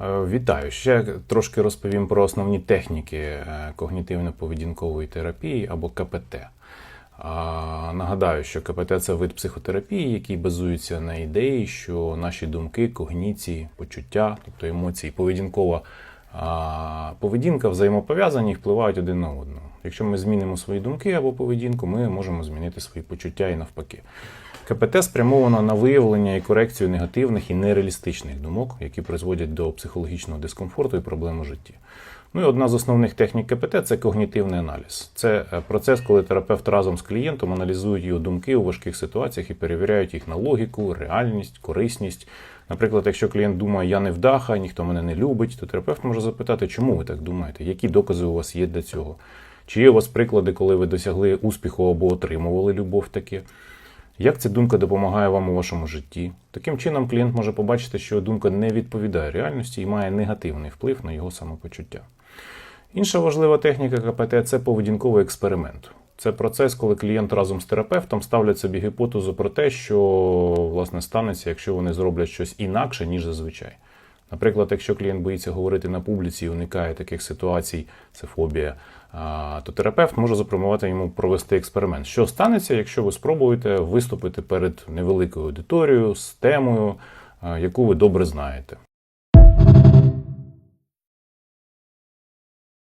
Е, Вітаю. Ще трошки розповім про основні техніки е, когнітивно-поведінкової терапії або КПТ. Нагадаю, що КПТ це вид психотерапії, який базується на ідеї, що наші думки, когніції, почуття, тобто емоції, поведінкова поведінка взаємопов'язані впливають один на одного. Якщо ми змінимо свої думки або поведінку, ми можемо змінити свої почуття і навпаки. КПТ спрямовано на виявлення і корекцію негативних і нереалістичних думок, які призводять до психологічного дискомфорту і проблем у житті. Ну і одна з основних технік КПТ це когнітивний аналіз. Це е, процес, коли терапевт разом з клієнтом аналізують його думки у важких ситуаціях і перевіряють їх на логіку, реальність, корисність. Наприклад, якщо клієнт думає, я не вдаха, ніхто мене не любить, то терапевт може запитати, чому ви так думаєте, які докази у вас є для цього. Чи є у вас приклади, коли ви досягли успіху або отримували любов таке? Як ця думка допомагає вам у вашому житті? Таким чином, клієнт може побачити, що думка не відповідає реальності і має негативний вплив на його самопочуття. Інша важлива техніка КПТ це поведінковий експеримент. Це процес, коли клієнт разом з терапевтом ставлять собі гіпотезу про те, що власне станеться, якщо вони зроблять щось інакше, ніж зазвичай. Наприклад, якщо клієнт боїться говорити на публіці і уникає таких ситуацій, це фобія, то терапевт може запропонувати йому провести експеримент. Що станеться, якщо ви спробуєте виступити перед невеликою аудиторією з темою, яку ви добре знаєте?